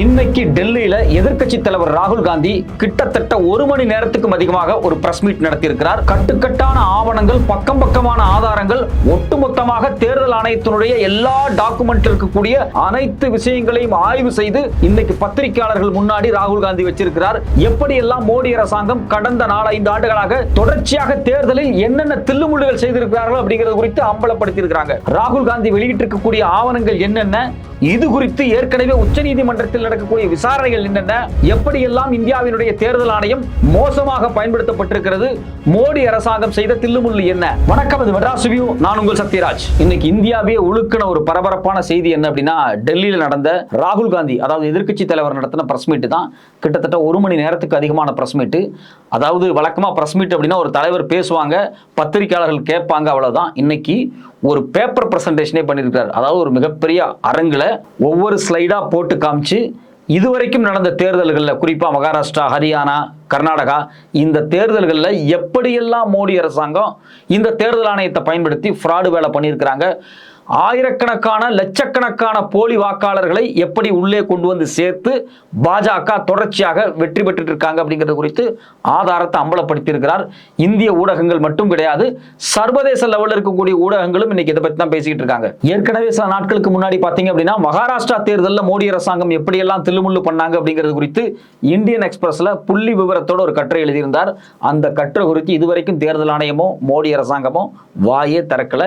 இன்னைக்கு டெல்லியில எதிர்க்கட்சி தலைவர் ராகுல் காந்தி கிட்டத்தட்ட ஒரு மணி நேரத்துக்கும் அதிகமாக ஒரு பிரஸ் மீட் நடத்தியிருக்கிறார். கட்டுக்கட்டான ஆவணங்கள் பக்கம் பக்கமான ஆதாரங்கள் ஒட்டுமொத்தமாக தேர்தல் ஆணையத்தினுடைய எல்லா டாக்குமெண்ட் இருக்கக்கூடிய அனைத்து விஷயங்களையும் ஆய்வு செய்து இன்னைக்கு பத்திரிகையாளர்கள் முன்னாடி ராகுல் காந்தி வச்சிருக்கிறார். எப்படியெல்லாம் மோடி அரசாங்கம் கடந்த நாலஞ்சு ஆண்டுகளாக தொடர்ச்சியாக தேர்தலில் என்னென்ன தில்லுமுள்ளுகள் செய்திருக்கிறார்கள் அப்படிங்கிறது குறித்து அம்பலப்படுத்தியிருக்கிறாங்க. ராகுல் காந்தி வெளியிட்டிருக்கக்கூடிய ஆவணங்கள் என்னென்ன? இது குறித்து ஏற்கனவே உச்சநீதிமன்றத்தில் நடக்கக்கூடிய விசாரணைகள் என்னென்ன? எப்படியெல்லாம் இந்தியாவினுடைய தேர்தல் ஆணையம் மோசமாக பயன்படுத்தப்பட்டிருக்கிறது? மோடி அரசாங்கம் செய்த தில்லுமுள்ளு என்ன? வணக்கம் இது மெட்ராஸ் ரிவ்யூ. நான் உங்கள் சத்யராஜ். இன்னைக்கு இந்தியாவே உழுக்கின ஒரு பரபரப்பான செய்தி என்ன அப்படின்னா டெல்லியில் நடந்த ராகுல் காந்தி அதாவது எதிர்க்கட்சி தலைவர் நடத்தின பிரஸ் மீட்டு தான். கிட்டத்தட்ட ஒரு மணி நேரத்துக்கு அதிகமான பிரஸ் மீட்டு அதாவது வழக்கமாக ப்ரெஸ் மீட் அப்படின்னா ஒரு தலைவர் பேசுவாங்க பத்திரிகையாளர்கள் கேட்பாங்க அவ்வளோதான் இன்னைக்கு ஒரு பேப்பர் ப்ரெசன்டேஷனே பண்ணியிருக்காரு அதாவது ஒரு மிகப்பெரிய அரங்கில் ஒவ்வொரு ஸ்லைடாக போட்டு காமிச்சு இதுவரைக்கும் நடந்த தேர்தல்களில் குறிப்பாக மகாராஷ்டிரா ஹரியானா கர்நாடகா இந்த தேர்தல்களில் எப்படியெல்லாம் மோடி அரசாங்கம் இந்த தேர்தல் ஆணையத்தை பயன்படுத்தி ஃப்ராடு வேலை பண்ணியிருக்கிறாங்க ஆயிரக்கணக்கான லட்சக்கணக்கான போலி வாக்காளர்களை எப்படி உள்ளே கொண்டு வந்து சேர்த்து பாஜக தொடர்ச்சியாக வெற்றி பெற்றுட்டு இருக்காங்க அப்படிங்கிறது குறித்து ஆதாரத்தை அம்பலப்படுத்தியிருக்கிறார். இந்திய ஊடகங்கள் மட்டும் கிடையாது சர்வதேச லெவலில் இருக்கக்கூடிய ஊடகங்களும் இன்னைக்கு இதை பற்றி தான் பேசிக்கிட்டு இருக்காங்க. ஏற்கனவே சில நாட்களுக்கு முன்னாடி பார்த்தீங்க அப்படின்னா மகாராஷ்டிரா தேர்தலில் மோடி அரசாங்கம் எப்படியெல்லாம் தில்லுமுள்ளு பண்ணாங்க அப்படிங்கிறது குறித்து இந்தியன் எக்ஸ்பிரஸ்ல புள்ளி விவரத்தோட ஒரு கட்டுரை எழுதியிருந்தார். அந்த கட்டுரை குறித்து இதுவரைக்கும் தேர்தல் ஆணையமோ மோடி அரசாங்கமோ வாயே திறக்கல.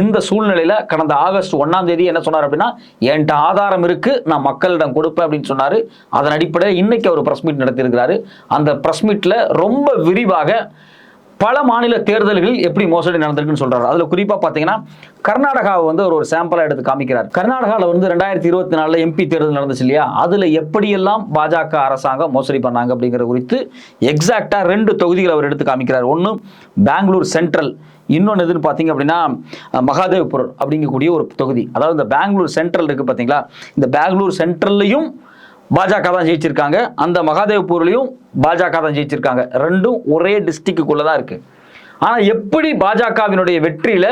இந்த சூழ்நிலையில கடந்த ஆகஸ்ட் ஒன்னாம் தேதி என்ன சொன்னார் அப்படின்னா என்கிட்ட ஆதாரம் இருக்கு நான் மக்களிடம் கொடுப்பேன் அப்படின்னு சொன்னாரு. அதன் அடிப்படையில் இன்னைக்கு அவர் பிரஸ் மீட் நடத்தியிருக்கிறாரு. அந்த பிரஸ் மீட்ல ரொம்ப விரிவாக பல மாநில தேர்தல்களில் எப்படி மோசடி நடந்திருக்குன்னு சொல்றாரு. அதுல குறிப்பா பாத்தீங்கன்னா கர்நாடகாவை வந்து ஒரு சாம்பிளா எடுத்து காமிக்கிறார். கர்நாடகாவில் வந்து ரெண்டாயிரத்தி இருபத்தி நாலுல எம்பி தேர்தல் நடந்துச்சு இல்லையா? அதுல எப்படியெல்லாம் பாஜக அரசாங்கம் மோசடி பண்ணாங்க அப்படிங்கிற குறித்து எக்ஸாக்டா ரெண்டு தொகுதிகள் அவர் எடுத்து காமிக்கிறார். ஒன்று பெங்களூர் சென்ட்ரல் இன்னொன்று எதுன்னு பார்த்தீங்க அப்படின்னா மகாதேவ்புரம் அப்படிங்கக்கூடிய ஒரு தொகுதி. அதாவது இந்த பெங்களூர் சென்ட்ரல் இருக்குது பார்த்தீங்களா இந்த பெங்களூர் சென்ட்ரல்லையும் பாஜக தான் ஜெயிச்சிருக்காங்க. அந்த மகாதேவ்பூர்லையும் பாஜக தான் ஜெயிச்சிருக்காங்க. ரெண்டும் ஒரே டிஸ்ட்ரிக்குள்ளே தான் இருக்குது ஆனால் எப்படி பாஜகவினுடைய வெற்றியில்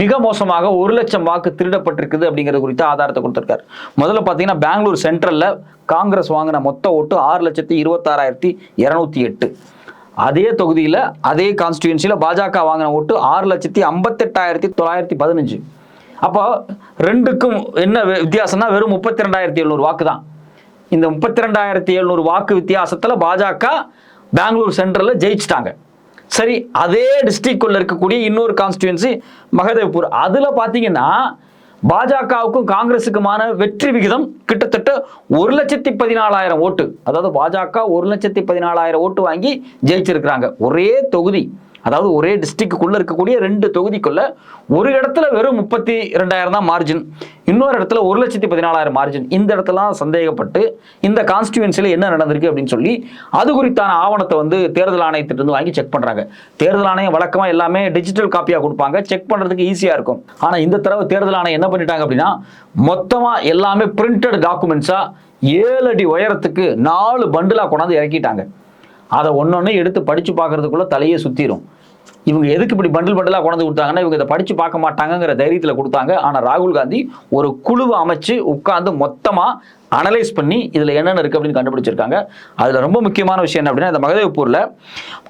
மிக மோசமாக ஒரு லட்சம் வாக்கு திருடப்பட்டிருக்குது அப்படிங்கிறது குறித்து ஆதாரத்தை கொடுத்துருக்காரு. முதல்ல பார்த்தீங்கன்னா பெங்களூர் சென்ட்ரலில் காங்கிரஸ் வாங்கின மொத்த ஓட்டு ஆறு லட்சத்தி இருபத்தாறாயிரத்தி இரநூத்தி எட்டு. அதே தொகுதியில் அதே கான்ஸ்டியூன்சியில் பாஜக வாங்கின ஓட்டு ஆறு லட்சத்தி ஐம்பத்தெட்டாயிரத்தி தொள்ளாயிரத்தி பதினஞ்சு. அப்போ ரெண்டுக்கும் என்ன வித்தியாசம்னா வெறும் முப்பத்தி ரெண்டாயிரத்தி எழுநூறு வாக்கு தான் இந்த முப்பத்தி ரெண்டாயிரத்தி எழுநூறு வாக்கு வித்தியாசத்தில் பாஜக பெங்களூர் சென்ட்ரலில் ஜெயிச்சிட்டாங்க. சரி அதே டிஸ்ட்ரிக்ட்குள்ள இருக்கக்கூடிய இன்னொரு கான்ஸ்டியூன்சி மகதேவ்பூர். அதில் பார்த்தீங்கன்னா பாஜகவுக்கும் காங்கிரஸுக்குமான வெற்றி விகிதம் கிட்டத்தட்ட ஒரு லட்சத்தி பதினாலாயிரம் ஓட்டு. அதாவது பாஜக ஒரு லட்சத்தி பதினாலாயிரம் ஓட்டு வாங்கி ஜெயிச்சிருக்கிறாங்க. ஒரே தொகுதி. அதாவது ஒரே டிஸ்ட்ரிக்டுக்குள்ளே இருக்கக்கூடிய ரெண்டு தொகுதிக்குள்ள ஒரு இடத்துல வெறும் முப்பத்தி ரெண்டாயிரம் தான் மார்ஜின் இன்னொரு இடத்துல ஒரு லட்சத்தி பதினாலாயிரம் மார்ஜின் இந்த இடத்துலாம் சந்தேகப்பட்டு இந்த கான்ஸ்டியூன்சியில் என்ன நடந்திருக்கு அப்படின்னு சொல்லி அது குறித்தான ஆவணத்தை வந்து தேர்தல் ஆணையத்திட்டிருந்து வாங்கி செக் பண்ணுறாங்க தேர்தல் ஆணையம் வழக்கமாக எல்லாமே டிஜிட்டல் காப்பியாக கொடுப்பாங்க. செக் பண்ணுறதுக்கு ஈஸியாக இருக்கும். ஆனால் இந்த தடவை தேர்தல் ஆணையம் என்ன பண்ணிட்டாங்க அப்படின்னா மொத்தமாக எல்லாமே பிரிண்டட் டாக்குமெண்ட்ஸாக ஏழு அடி உயரத்துக்கு நாலு பண்டிலாக கொண்டாந்து இறக்கிட்டாங்க. அதை ஒன்னொன்னு எடுத்து படித்து பார்க்குறதுக்குள்ளே தலையே சுற்றிடும் இவங்க எதுக்கு இப்படி பண்டில் பண்டிலாக கொண்டு கொடுத்தாங்கன்னா இவங்க இதை படிச்சு பார்க்க மாட்டாங்கங்கிற தைரியத்தில் கொடுத்தாங்க. ஆனால் ராகுல் காந்தி ஒரு குழுவை அமைச்சு உட்கார்ந்து மொத்தமாக அனலைஸ் பண்ணி இதில் என்னென்ன இருக்குது அப்படின்னு கண்டுபிடிச்சிருக்காங்க. அதில் ரொம்ப முக்கியமான விஷயம் என்ன அப்படின்னா இந்த மகதேவ்பூரில்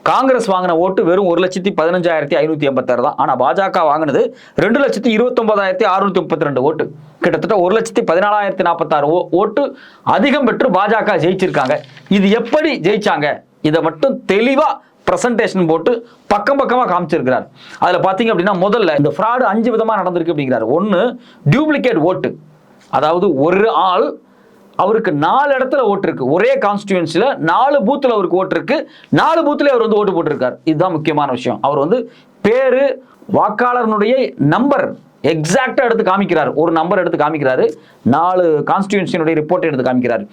காங்கிரஸ் வாங்கின ஓட்டு வெறும் ஒரு லட்சத்தி பதினஞ்சாயிரத்தி ஐநூற்றி எண்பத்தாறு தான். ஆனால் பாஜக வாங்கினது ரெண்டு லட்சத்தி இருபத்தொம்பதாயிரத்தி அறுநூற்றி முப்பத்தி ரெண்டு ஓட்டு. கிட்டத்தட்ட ஒரு லட்சத்தி பதினாலாயிரத்தி நாற்பத்தாறு ஓ- ஓட்டு அதிகம் பெற்று பாஜக ஜெயிச்சிருக்காங்க. இது எப்படி ஜெயிச்சாங்க? இதை மட்டும் தெளிவாக ப்ரெசன்டேஷன் போட்டு பக்கம் பக்கமாக காமிச்சிருக்கிறார். அதில் பார்த்தீங்க அப்படின்னா முதல்ல இந்த ஃப்ராடு அஞ்சு விதமாக நடந்திருக்கு அப்படிங்கிறார். ஒன்று டியூப்ளிகேட் ஓட்டு அதாவது ஒரு ஆள் அவருக்கு நாலு இடத்துல ஓட்டு இருக்கு. ஒரே கான்ஸ்டியூன்சியில் நாலு பூத்தில் அவருக்கு ஓட்டு இருக்கு. நாலு பூத்துல அவர் வந்து ஓட்டு போட்டிருக்கார். இதுதான் முக்கியமான விஷயம். அவர் வந்து பேரு வாக்காளர்னுடைய நம்பர் எக்ஸாக்டாக எடுத்து காமிக்கிறார். ஒரு நம்பர் எடுத்து காமிக்கிறாரு. நாலு கான்ஸ்டியூன்சியினுடைய ரிப்போர்ட் எடுத்து காமிக்கிறார்.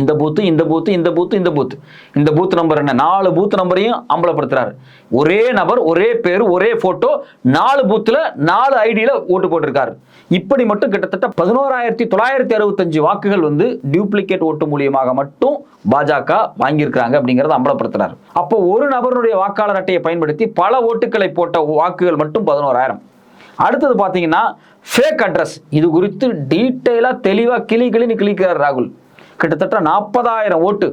இந்த பூத்து இந்த பூத்து இந்த பூத்து இந்த பூத்து. இந்த பூத் நம்பர் என்ன? நாலு பூத் நம்பரையும் அம்பலப்படுத்துறாரு. ஒரே நபர் ஒரே பேர் ஒரே போட்டோ நாலு பூத்துல நாலு ஐடியில ஓட்டு போட்டிருக்காரு. இப்படி மட்டும் கிட்டத்தட்ட பதினோராயிரத்தி தொள்ளாயிரத்தி அறுபத்தஞ்சு வாக்குகள் வந்து டியூப்ளிகேட் ஓட்டு மூலியமாக மட்டும் பாஜக வாங்கியிருக்கிறாங்க அப்படிங்கறத அம்பலப்படுத்துறாரு. அப்போ ஒரு நபருடைய வாக்காளர் அட்டையை பயன்படுத்தி பல ஓட்டுகளை போட்ட வாக்குகள் மட்டும் பதினோராயிரம். அடுத்தது பார்த்தீங்கன்னா ஃபேக் அட்ரஸ் இது குறித்து டீட்டெயிலாக தெளிவாக கிளி கிளின்னு கிளிக்கிறார் ராகுல். கிட்டத்தட்ட நாற்பதாயிரம் ஓட்டு.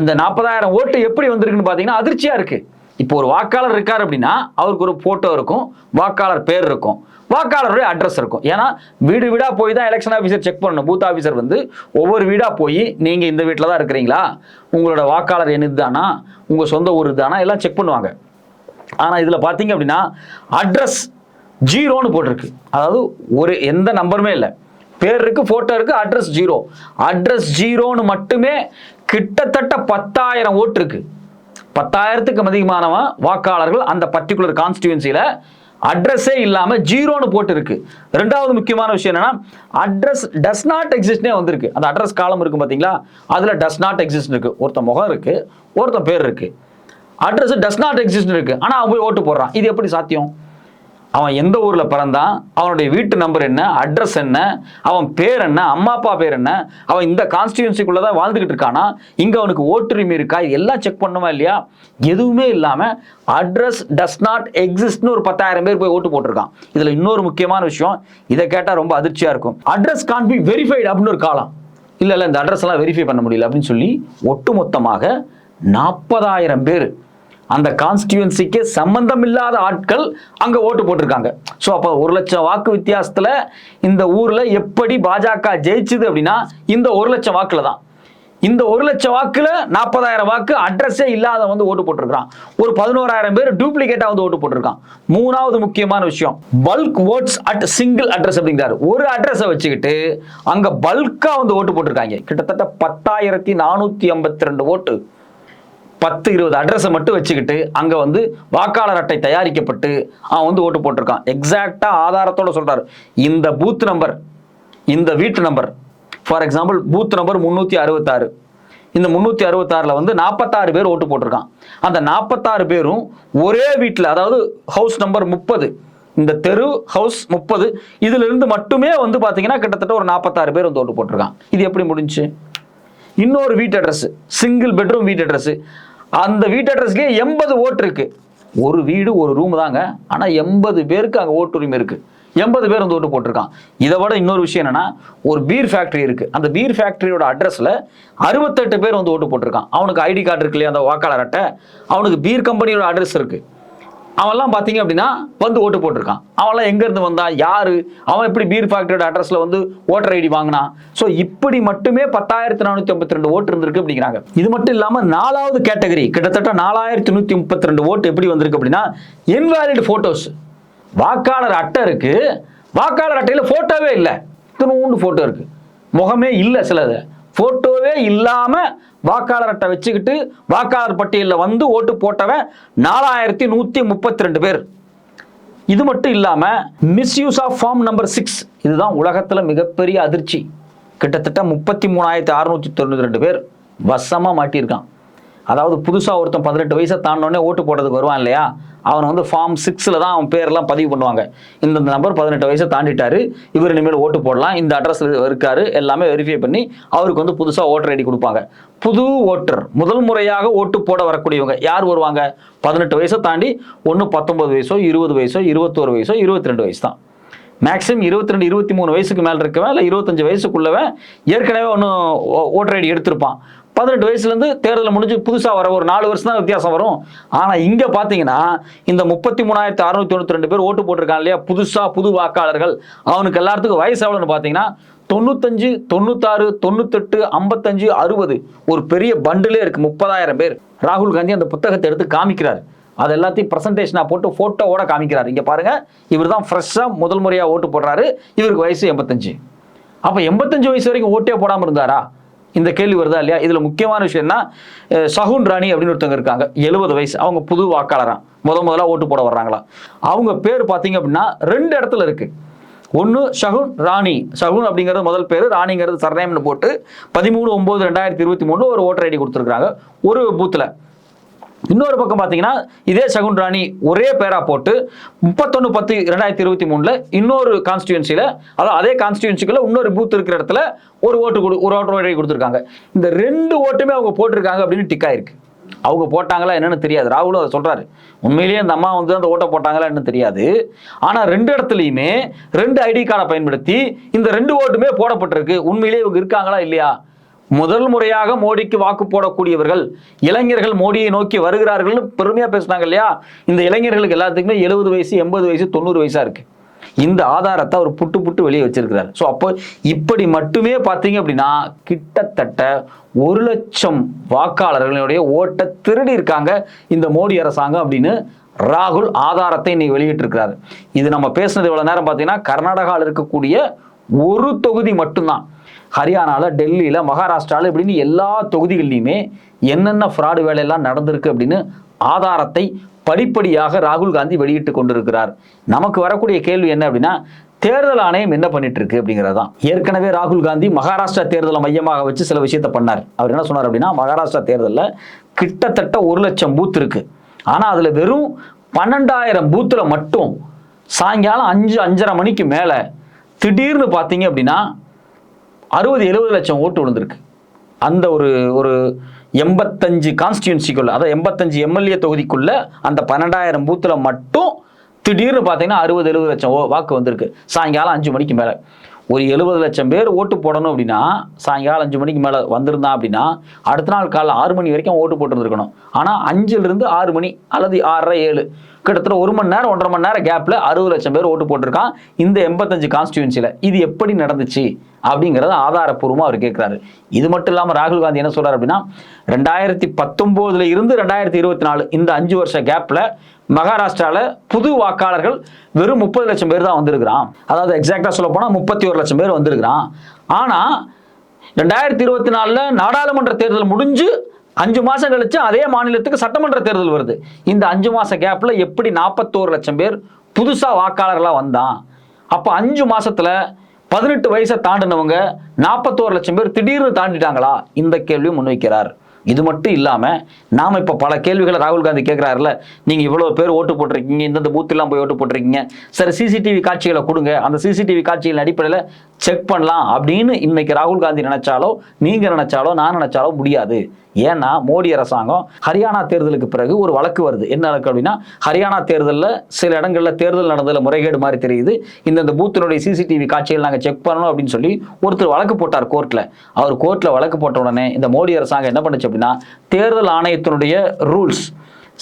இந்த நாற்பதாயிரம் ஓட்டு எப்படி வந்திருக்குன்னு பார்த்தீங்கன்னா அதிர்ச்சியா இருக்கு. இப்போ ஒரு வாக்காளர் இருக்கார் அப்படின்னா அவருக்கு ஒரு போட்டோ இருக்கும் வாக்காளர் பேர் இருக்கும் வாக்காளருடைய அட்ரஸ் இருக்கும். ஏன்னா வீடு வீடா போய் தான் எலெக்ஷன் ஆஃபீஸர் செக் பண்ணணும். பூத் ஆஃபீஸர் வந்து ஒவ்வொரு வீடா போய் நீங்க இந்த வீட்டில் தான் இருக்கிறீங்களா? உங்களோட வாக்காளர் என்னது இதுதானா உங்க சொந்த ஊர் தானா? எல்லாம் செக் பண்ணுவாங்க. ஆனா இதுல பாத்தீங்க அப்படின்னா அட்ரஸ் ஜீரோன்னு போட்டிருக்கு. அதாவது ஒரு எந்த நம்பருமே இல்லை. பேர் இருக்கு போட்டோ இருக்கு அட்ரஸ் ஜீரோ அட்ரஸ் ஜீரோன்னு மட்டுமே கிட்டத்தட்ட பத்தாயிரம் ஓட்டு இருக்கு. பத்தாயிரத்துக்கு அதிகமானவன் வாக்காளர்கள் அந்த பர்டிகுலர் கான்ஸ்டியூன்சியில அட்ரஸே இல்லாமல் ஜீரோன்னு போட்டு இருக்கு. ரெண்டாவது முக்கியமான விஷயம் என்னன்னா அட்ரஸ் டஸ் நாட் எக்ஸிஸ்ட்னே வந்திருக்கு. அந்த அட்ரஸ் காலம் இருக்கு பார்த்தீங்களா அதில் டஸ் நாட் எக்ஸிஸ்ட் இருக்கு. ஒருத்தன் முகம் இருக்கு ஒருத்தன் பேர் இருக்கு. அட்ரஸ் டஸ் நாட் எக்ஸிஸ்ட் இருக்கு. ஆனால் அவன் போய் ஓட்டு போடுறான். இது எப்படி சாத்தியம்? அவன் எந்த ஊரில் பிறந்தான்? அவனுடைய வீட்டு நம்பர் என்ன? அட்ரஸ் என்ன? அவன் பேர் என்ன? அம்மா அப்பா பேர் என்ன? அவன் இந்த கான்ஸ்டியூன்சிக்குள்ளே தான் வாழ்ந்துக்கிட்டு இருக்கானா? இங்கே அவனுக்கு ஓட்டுரிமை இருக்கா? இது எல்லாம் செக் பண்ணுமா இல்லையா? எதுவுமே இல்லாமல் அட்ரஸ் டஸ் நாட் எக்ஸிஸ்ட்னு ஒரு பத்தாயிரம் பேர் போய் ஓட்டு போட்டிருக்கான். இதில் இன்னொரு முக்கியமான விஷயம் இதை கேட்டால் ரொம்ப அதிர்ச்சியாக இருக்கும். அட்ரஸ் கான் பி வெரிஃபைடு அப்படின்னு ஒரு காலம். இல்லை இல்லை இந்த அட்ரஸ் எல்லாம் வெரிஃபை பண்ண முடியல அப்படின்னு சொல்லி ஒட்டுமொத்தமாக நாற்பதாயிரம் பேர் அந்த கான்ஸ்டியூன்சிக்கு சம்பந்தம் இல்லாத ஆட்கள் அங்க ஓட்டு போட்டிருக்காங்க. ஸோ அப்போ ஒரு லட்சம் வாக்கு வித்தியாசத்துல இந்த ஊர்ல எப்படி பாஜக ஜெயிச்சுது அப்படின்னா இந்த ஒரு லட்சம் வாக்குல தான். இந்த ஒரு லட்சம் வாக்குல நாற்பதாயிரம் வாக்கு அட்ரஸே இல்லாத வந்து ஓட்டு போட்டிருக்கான் ஒரு பதினோராயிரம் பேர் டூப்ளிகேட்டா வந்து ஓட்டு போட்டிருக்கான். மூணாவது முக்கியமான விஷயம் bulk votes at single address அப்படிங்கிறாரு. ஒரு அட்ரஸை வச்சுக்கிட்டு அங்க பல்கா வந்து ஓட்டு போட்டிருக்காங்க. கிட்டத்தட்ட பத்தாயிரத்தி நானூத்தி ஐம்பத்தி ரெண்டு ஓட்டு. பத்து இருபது அட்ரஸை மட்டும் வச்சுக்கிட்டு அங்கே வந்து வாக்காளர் அட்டை தயாரிக்கப்பட்டு அவன் வந்து ஓட்டு போட்டிருக்கான். எக்ஸாக்டாக ஆதாரத்தோட சொல்கிறார் இந்த பூத் நம்பர் இந்த வீட்டு number for example booth number முந்நூற்றி அறுபத்தாறு. இந்த முந்நூற்றி அறுபத்தாறில் வந்து நாற்பத்தாறு பேர் ஓட்டு போட்டிருக்கான். அந்த நாற்பத்தாறு பேரும் ஒரே வீட்டில் அதாவது ஹவுஸ் நம்பர் முப்பது இந்த தெரு ஹவுஸ் முப்பது இதிலிருந்து மட்டுமே வந்து பார்த்தீங்கன்னா கிட்டத்தட்ட ஒரு நாற்பத்தாறு பேர் வந்து ஓட்டு போட்டிருக்கான். இது எப்படி முடிஞ்சுச்சு இன்னொரு வீட்டு அட்ரஸ் சிங்கிள் பெட்ரூம் வீட்டு அட்ரஸ் அந்த வீட்டு அட்ரஸ்லேயே எண்பது ஓட்டு இருக்கு. ஒரு வீடு ஒரு ரூம் தாங்க. ஆனால் எண்பது பேருக்கு அங்கே ஓட்டுரிமை இருக்கு. எண்பது பேர் வந்து ஓட்டு போட்டிருக்கான். இதை விட இன்னொரு விஷயம் என்னன்னா ஒரு பீர் ஃபேக்டரி இருக்கு. அந்த பீர் ஃபேக்டரியோட அட்ரஸ்ல அறுபத்தெட்டு பேர் வந்து ஓட்டு போட்டிருக்கான். அவனுக்கு ஐடி கார்டு இருக்கு இல்லையா அந்த வாக்காளர் அட்டை அவனுக்கு பீர் கம்பெனியோட அட்ரஸ் இருக்கு. அவன்லாம் பார்த்தீங்க அப்படின்னா வந்து ஓட்டு போட்டிருக்கான். அவன்லாம் எங்கேருந்து வந்தான் யார்? அவன் எப்படி பீர் ஃபேக்டரியோட அட்ரஸில் வந்து ஓட்டர் ஐடி வாங்கினான் ஸோ இப்படி மட்டுமே பத்தாயிரத்தி நானூற்றி ஐம்பத்தி ரெண்டு ஓட்டு இருந்திருக்கு அப்படிங்கிறாங்க. இது மட்டும் இல்லாமல் நாலாவது கேட்டகரி கிட்டத்தட்ட நாலாயிரத்தி நூற்றி முப்பத்தி ரெண்டு ஓட்டு எப்படி வந்திருக்கு அப்படின்னா இன்வேலிட் ஃபோட்டோஸ் வாக்காளர் அட்டை இருக்குது வாக்காளர் அட்டையில் ஃபோட்டோவே இல்லை. இத்தினூண்டு ஃபோட்டோ இருக்குது முகமே இல்லை சிலது. ஃபோட்டோவே இல்லாமல் வாக்காளர் அட்டை வச்சுக்கிட்டு வாக்காளர் பட்டியலில் வந்து ஓட்டு போட்டவன் நாலாயிரத்தி நூற்றி முப்பத்தி ரெண்டு பேர். இது மட்டும் இல்லாமல் misuse of form number six இதுதான் உலகத்தில் மிகப்பெரிய அதிர்ச்சி. கிட்டத்தட்ட முப்பத்தி மூணாயிரத்தி அறுநூற்றி தொண்ணூற்றி ரெண்டு பேர் வசமாக மாட்டியிருக்கான். அதாவது புதுசாக ஒருத்தன் பதினெட்டு வயசை தாண்டோடனே ஓட்டு போடுறதுக்கு வருவான் இல்லையா? அவனை வந்து ஃபார்ம் சிக்ஸில் தான் அவன் பேரெல்லாம் பதிவு பண்ணுவாங்க. இந்த நம்பர் பதினெட்டு வயசை தாண்டிட்டாரு. இவர் இனிமேல் ஓட்டு போடலாம். இந்த அட்ரஸ் இருக்காரு. எல்லாமே வெரிஃபை பண்ணி அவருக்கு வந்து புதுசாக ஓட்டர் ஐடி கொடுப்பாங்க. புது ஓட்டர் முதல் முறையாக ஓட்டு போட வரக்கூடியவங்க யார் வருவாங்க? பதினெட்டு வயசை தாண்டி ஒன்று பத்தொம்பது வயசோ இருபது வயசோ இருபத்தோரு வயசோ இருபத்தி ரெண்டு வயசு தான். மேக்ஸிமம் இருபத்தி ரெண்டு இருபத்தி மூணு வயசுக்கு மேலே இருக்கவன் இல்லை இருபத்தஞ்சு வயசுக்குள்ளவன் ஏற்கனவே ஒன்றும் ஓட்டர் ஐடி எடுத்திருப்பான். பதினெட்டு வயசுலேருந்து தேர்தல் முடிஞ்சு புதுசாக வர ஒரு நாலு வருஷம் தான் வித்தியாசம் வரும். ஆனால் இங்கே பார்த்தீங்கன்னா இந்த முப்பத்தி மூணாயிரத்தி அறுநூத்தி தொண்ணூற்றி ரெண்டு பேர் ஓட்டு போட்டிருக்காங்க இல்லையா? புதுசாக புது வாக்காளர்கள். அவனுக்கு எல்லாத்துக்கும் வயசு எவ்வளோன்னு பார்த்தீங்கன்னா தொண்ணூத்தஞ்சு தொண்ணூத்தாறு தொண்ணூத்தெட்டு ஐம்பத்தஞ்சு அறுபது. ஒரு பெரிய பண்டிலே இருக்குது முப்பதாயிரம் பேர். ராகுல் காந்தி அந்த புத்தகத்தை எடுத்து காமிக்கிறார். அது எல்லாத்தையும் ப்ரெசன்டேஷனாக போட்டு ஃபோட்டோவோட காமிக்கிறார். இங்கே பாருங்க இவர் தான் ஃப்ரெஷ்ஷாக முதல் முறையாக ஓட்டு போடுறாரு. இவருக்கு வயசு எண்பத்தஞ்சு. அப்போ எண்பத்தஞ்சு வயசு வரைக்கும் ஓட்டே போடாமல் இருந்தாரா? இந்த கேள்வி வருதா இல்லையா? இதில் முக்கியமான விஷயம்னா சகுன் ராணி அப்படின்னு ஒருத்தவங்க இருக்காங்க. எழுபது வயசு. அவங்க புது வாக்காளராம் முத முதல்ல ஓட்டு போட வர்றாங்களா? அவங்க பேர் பார்த்தீங்க அப்படின்னா ரெண்டு இடத்துல இருக்குது ஒன்று ஷகுன் ராணி. ஷகுன் அப்படிங்கிறது முதல் பேர். ராணிங்கிறது சர்நேம்னு போட்டு பதிமூணு ஒம்பது ரெண்டாயிரத்தி இருபத்தி மூணு ஒரு ஓட்டர் ஐடி கொடுத்துருக்காங்க ஒரு பூத்தில் இன்னொரு பக்கம் பார்த்தீங்கன்னா இதே சகுன் ராணி ஒரே பேரா போட்டு முப்பத்தொன்று பத்து ரெண்டாயிரத்தி இருபத்தி மூணில் இன்னொரு கான்ஸ்டியூன்சியில் அதாவது அதே கான்ஸ்டியூன்சிக்குள்ள இன்னொரு பூத் இருக்கிற இடத்துல ஒரு ஓட்டு கொடு ஒரு ஓட்டு ஐடி கொடுத்துருக்காங்க. இந்த ரெண்டு ஓட்டுமே அவங்க போட்டிருக்காங்க அப்படின்னு டிக் ஆயிருக்கு. அவங்க போட்டாங்களா என்னன்னு தெரியாது. ராகுலும் அதை சொல்றாரு. உண்மையிலேயே அந்த அம்மா வந்து அந்த ஓட்டை போட்டாங்களா என்னன்னு தெரியாது. ஆனா ரெண்டு இடத்துலையுமே ரெண்டு ஐடி கார்டை பயன்படுத்தி இந்த ரெண்டு ஓட்டுமே போடப்பட்டிருக்கு. உண்மையிலேயே இவங்க இருக்காங்களா இல்லையா? முதல் முறையாக மோடிக்கு வாக்கு போடக்கூடியவர்கள் இளைஞர்கள் மோடியை நோக்கி வருகிறார்கள்னு பெருமையா பேசுனாங்க இல்லையா? இந்த இளைஞர்களுக்கு எல்லாத்துக்குமே எழுபது வயசு எண்பது வயசு தொண்ணூறு வயசா இருக்கு. இந்த ஆதாரத்தை அவர் புட்டு புட்டு வெளியே வச்சிருக்கிறார். ஸோ அப்போ இப்படி மட்டுமே பார்த்தீங்க அப்படின்னா கிட்டத்தட்ட ஒரு லட்சம் வாக்காளர்களுடைய ஓட்டை திருடி இருக்காங்க இந்த மோடி அரசாங்கம் அப்படின்னு ராகுல் ஆதாரத்தை இன்னைக்கு வெளியிட்டிருக்கிறாரு. இது நம்ம பேசுனது இவ்வளோ நேரம் பார்த்தீங்கன்னா கர்நாடகாவில் இருக்கக்கூடிய ஒரு தொகுதி மட்டும்தான். ஹரியானாவில் டெல்லியில் மகாராஷ்டிராவில் இப்படின்னு எல்லா தொகுதிகள்லையுமே என்னென்ன ஃப்ராடு வேலையெல்லாம் நடந்திருக்கு அப்படின்னு ஆதாரத்தை படிப்படியாக ராகுல் காந்தி வெளியிட்டு கொண்டிருக்கிறார். நமக்கு வரக்கூடிய கேள்வி என்ன அப்படின்னா தேர்தல் ஆணையம் என்ன பண்ணிட்டு இருக்கு அப்படிங்கிறது தான் ஏற்கனவே ராகுல் காந்தி மகாராஷ்டிரா தேர்தலை மையமாக வச்சு சில விஷயத்த பண்ணார். அவர் என்ன சொன்னார் அப்படின்னா மகாராஷ்டிரா தேர்தலில் கிட்டத்தட்ட ஒரு லட்சம் பூத் இருக்கு. ஆனால் அதில் வெறும் பன்னெண்டாயிரம் பூத்தில் மட்டும் சாயங்காலம் அஞ்சு அஞ்சரை மணிக்கு மேலே திடீர்னு பார்த்தீங்க அப்படின்னா அறுபது எழுபது லட்சம் ஓட்டு விழுந்திருக்கு. அந்த ஒரு ஒரு எண்பத்தஞ்சு கான்ஸ்டியூன்சிக்குள்ள அதாவது எண்பத்தஞ்சு எம்எல்ஏ தொகுதிக்குள்ள அந்த பன்னெண்டாயிரம் பூத்தில் மட்டும் திடீர்னு பார்த்தீங்கன்னா அறுபது எழுபது லட்சம் ஓ- வாக்கு வந்திருக்கு. சாயங்காலம் அஞ்சு மணிக்கு மேலே. ஒரு எழுபது லட்சம் பேர் ஓட்டு போடணும் அப்படின்னா சாயங்காலம் அஞ்சு மணிக்கு மேலே வந்திருந்தான் அப்படின்னா அடுத்த நாள் காலைல ஆறு மணி வரைக்கும் ஓட்டு போட்டுருந்துருக்கணும். ஆனால் அஞ்சுலேருந்து ஆறு மணி அல்லது ஆறரை ஏழு கிட்டத்தட்ட ஒரு மணி நேரம் ஒன்றரை மணி நேரம் கேப்பில் அறுபது லட்சம் பேர் ஓட்டு போட்டிருக்கான். இந்த எண்பத்தஞ்சு கான்ஸ்டியூன்சியில் இது எப்படி நடந்துச்சு? அப்படிங்கிறத ஆதாரப்பூர்வமாக அவர் கேட்குறாரு இது மட்டும் இல்லாமல் ராகுல் காந்தி என்ன சொல்கிறார் அப்படின்னா ரெண்டாயிரத்தி பத்தொம்போதுல இருந்து ரெண்டாயிரத்தி இருபத்தி நாலு இந்த அஞ்சு வருஷ கேப்பில் மகாராஷ்டிராவில் புது வாக்காளர்கள் வெறும் முப்பது லட்சம் பேர் தான் வந்திருக்கிறான். அதாவது எக்ஸாக்டாக சொல்ல போனால் முப்பத்தி ஒரு லட்சம் பேர் வந்திருக்கிறான். ஆனால் ரெண்டாயிரத்தி இருபத்தி நாலில் நாடாளுமன்ற தேர்தல் முடிஞ்சு அஞ்சு மாதம் கழிச்சு அதே மாநிலத்துக்கு சட்டமன்ற தேர்தல் வருது. இந்த அஞ்சு மாத கேப்பில் எப்படி நாற்பத்தோரு லட்சம் பேர் புதுசாக வாக்காளர்களாக வந்தான்? அப்போ அஞ்சு மாதத்தில் பதினெட்டு வயசை தாண்டினவங்க நாற்பத்தோரு லட்சம் பேர் திடீர்னு தாண்டிட்டாங்களா? இந்த கேள்வியும் முன்வைக்கிறார். இது மட்டும் இல்லாமல் நாம் இப்போ பல கேள்விகளை ராகுல் காந்தி கேட்குறாருல நீங்கள் இவ்வளோ பேர் ஓட்டு போட்டிருக்கீங்க இந்தந்த பூத் போய் ஓட்டு போட்டிருக்கீங்க. சரி சிசிடிவி காட்சிகளை கொடுங்க. அந்த சிசிடிவி காட்சிகள் அடிப்படையில் செக் பண்ணலாம் அப்படின்னு இன்னைக்கு ராகுல் காந்தி நினைச்சாலோ நீங்கள் நினைச்சாலோ நான் நினைச்சாலோ முடியாது. ஏன்னா மோடி அரசாங்கம் ஹரியானா தேர்தலுக்கு பிறகு ஒரு வழக்கு வருது. என்ன வழக்கு அப்படின்னா ஹரியானா தேர்தலில் சில இடங்களில் தேர்தல் நடந்ததில் முறைகேடு மாதிரி தெரியுது. இந்தந்த பூத்தினுடைய சிசிடிவி காட்சிகள் நாங்கள் செக் பண்ணணும் அப்படின்னு சொல்லி ஒருத்தர் வழக்கு போட்டார் கோர்ட்டில் அவர் கோர்ட்டில் வழக்கு போட்ட உடனே இந்த மோடி அரசாங்கம் என்ன பண்ணுச்சு அப்படின்னா தேர்தல் ஆணையத்தினுடைய ரூல்ஸ்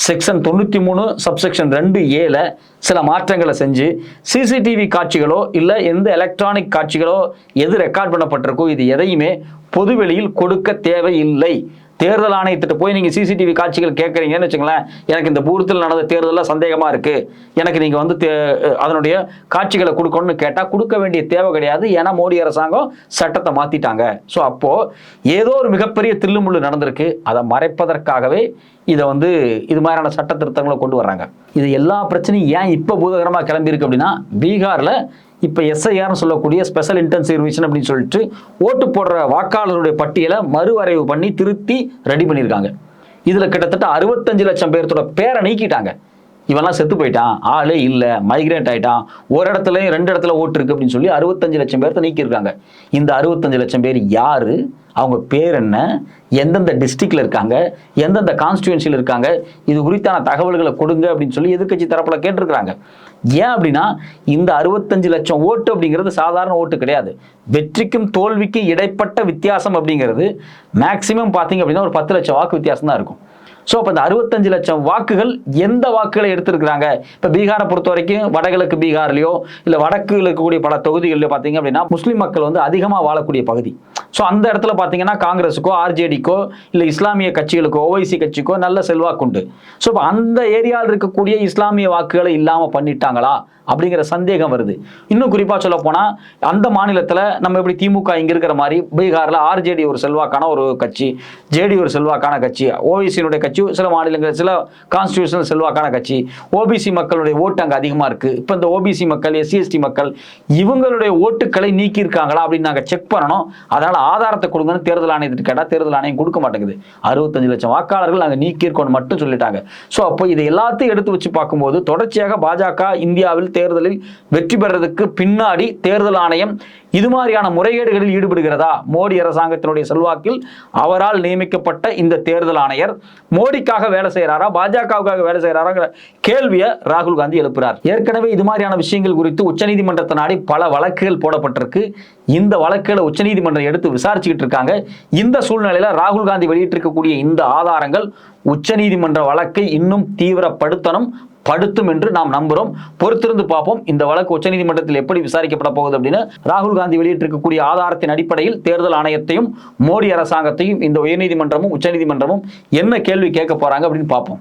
செக்ஷன் தொண்ணூற்றி மூணு சப்செக்ஷன் ரெண்டு ஏல சில மாற்றங்களை செஞ்சு சிசிடிவி காட்சிகளோ இல்லை எந்த எலக்ட்ரானிக் காட்சிகளோ எது ரெக்கார்ட் பண்ணப்பட்டிருக்கோ இது எதையுமே பொதுவெளியில் கொடுக்க தேவையில்லை. தேர்தல் ஆணையத்திட்ட போய் நீங்கள் சிசிடிவி காட்சிகள் கேட்குறீங்கன்னு வச்சுங்களேன் எனக்கு இந்த பூரத்தில் நடந்த தேர்தலில் சந்தேகமாக இருக்குது எனக்கு நீங்கள் வந்து தே- அதனுடைய காட்சிகளை கொடுக்கணும்னு கேட்டால் கொடுக்க வேண்டிய தேவை கிடையாது. ஏன்னா மோடி அரசாங்கம் சட்டத்தை மாற்றிட்டாங்க ஸோ அப்போது ஏதோ ஒரு மிகப்பெரிய தில்லுமுள்ளு நடந்திருக்கு. அதை மறைப்பதற்காகவே இதை வந்து இது மாதிரியான சட்ட திருத்தங்களை கொண்டு வர்றாங்க. இது எல்லா பிரச்சனையும் ஏன் இப்போ பூதகரமாக கிளம்பியிருக்கு அப்படின்னா பீகாரில் இப்போ எஸ்ஐஆர்னு சொல்லக்கூடிய ஸ்பெஷல் இன்டென்சிவ் ரிவிஷன் அப்படின்னு சொல்லிட்டு ஓட்டு போடுற வாக்காளருடைய பட்டியலை மறுவரைவு பண்ணி திருத்தி ரெடி பண்ணியிருக்காங்க. இதில் கிட்டத்தட்ட அறுபத்தஞ்சு லட்சம் பேர்த்தோட பேரை நீக்கிட்டாங்க. இவன்லாம் செத்து போயிட்டான். ஆளே இல்லை மைக்ரேட் ஆயிட்டான். ஒரு இடத்துல ரெண்டு இடத்துல ஓட்டு இருக்கு அப்படின்னு சொல்லி அறுபத்தஞ்சு லட்சம் பேர்த்த நீக்கியிருக்காங்க. இந்த அறுபத்தஞ்சு லட்சம் பேர் யாரு? அவங்க பேர் என்ன? எந்தெந்த டிஸ்ட்ரிக்டில் இருக்காங்க? எந்தெந்த கான்ஸ்டியூன்சியில் இருக்காங்க? இது குறித்தான தகவல்களை கொடுங்க அப்படின்னு சொல்லி எதிர்கட்சி தரப்பில் கேட்டிருக்கிறாங்க. ஏன் அப்படின்னா இந்த அறுபத்தஞ்சு லட்சம் ஓட்டு அப்படிங்கிறது சாதாரண ஓட்டு கிடையாது. வெற்றிக்கும் தோல்விக்கும் இடைப்பட்ட வித்தியாசம் அப்படிங்கிறது மேக்சிமம் பார்த்தீங்க அப்படின்னா ஒரு பத்து லட்சம் வாக்கு வித்தியாசம் தான் இருக்கும். ஸோ அப்போ இந்த அறுபத்தஞ்சு லட்சம் வாக்குகள் எந்த வாக்குகளை எடுத்திருக்கிறாங்க? இப்போ பீகாரை பொறுத்த வரைக்கும் வடகிழக்கு பீகார்லையோ இல்லை வடக்கு இருக்கக்கூடிய பல தொகுதிகளில் பார்த்தீங்க அப்படின்னா முஸ்லீம் மக்கள் வந்து அதிகமாக வாழக்கூடிய பகுதி. ஸோ அந்த இடத்துல பார்த்தீங்கன்னா காங்கிரஸுக்கோ ஆர்ஜேடிக்கோ இல்லை இஸ்லாமிய கட்சிகளுக்கோ ஓவைசி கட்சிக்கோ நல்ல செல்வாக்குண்டு ஸோ இப்போ அந்த ஏரியாவில் இருக்கக்கூடிய இஸ்லாமிய வாக்குகளை இல்லாமல் பண்ணிட்டாங்களா? அப்படிங்கிற சந்தேகம் வருது. இன்னும் குறிப்பாக சொல்ல போனால் அந்த மாநிலத்தில் நம்ம எப்படி திமுக இங்கே இருக்கிற மாதிரி பீகாரில் ஆர்ஜேடி ஒரு செல்வாக்கான ஒரு கட்சி ஜேடி ஒரு செல்வாக்கான கட்சி ஓவைசியினுடைய கட்சி சில மாநிலங்கள் சில கான்ஸ்டியூஷன் செல்வாக்கான கட்சி ஓபிசி மக்களுடைய ஓட்டு அங்கே அதிகமாக இருக்குது இப்போ இந்த ஓபிசி மக்கள் எஸ்சிஎஸ்டி மக்கள் இவங்களுடைய ஓட்டுக்களை நீக்கியிருக்காங்களா அப்படின்னு நாங்கள் செக் பண்ணணும். அதனால் ஆதாரத்தை கொடுங்கன்னு தேர்தல் ஆணையத்துக்கு கேட்டால் தேர்தல் ஆணையம் கொடுக்க மாட்டேங்குது. அறுபத்தஞ்சு லட்சம் வாக்காளர்கள் நாங்கள் நீக்கியிருக்கோம்னு மட்டும் சொல்லிட்டாங்க. ஸோ அப்போ இதை எல்லாத்தையும் எடுத்து வச்சு பார்க்கும்போது தொடர்ச்சியாக பாஜக இந்தியாவில் தேர்தலில் வெற்றி பெறதுக்கு பின்னாடி தேர்தல் ஆணையம் இது மாதிரியான முறைகேடுகளில் ஈடுபடுகிறதா? மோடி அரசாங்கத்தினுடைய செல்வாக்கில் அவரால் நியமிக்கப்பட்ட இந்த தேர்தல் ஆணையர் மோடிக்காக வேலை செய்கிறாரா பாஜகவுக்காக வேலை செய்கிறாராங்கிற கேள்வியை ராகுல் காந்தி எழுப்புறார். ஏற்கனவே இது மாதிரியான விஷயங்கள் குறித்து உச்சநீதிமன்றத்தை நாடி பல வழக்குகள் போடப்பட்டிருக்கு. இந்த வழக்குகளை உச்சநீதிமன்றம் எடுத்து விசாரிச்சுக்கிட்டு இருக்காங்க. இந்த சூழ்நிலையில ராகுல் காந்தி வெளியிட்டிருக்கக்கூடிய இந்த ஆதாரங்கள் உச்சநீதிமன்ற வழக்கை இன்னும் தீவிரப்படுத்தணும் படுத்தும் என்று நாம் நம்புகிறோம் பொறுத்திருந்து பார்ப்போம். இந்த வழக்கு உச்சநீதிமன்றத்தில் எப்படி விசாரிக்கப்பட போகுது அப்படின்னு ராகுல் காந்தி வெளியிட்டிருக்கக்கூடிய ஆதாரத்தின் அடிப்படையில் தேர்தல் ஆணையத்தையும் மோடி அரசாங்கத்தையும் இந்த உயர்நீதிமன்றமும் உச்சநீதிமன்றமும் என்ன கேள்வி கேட்க போறாங்க அப்படின்னு பார்ப்போம்.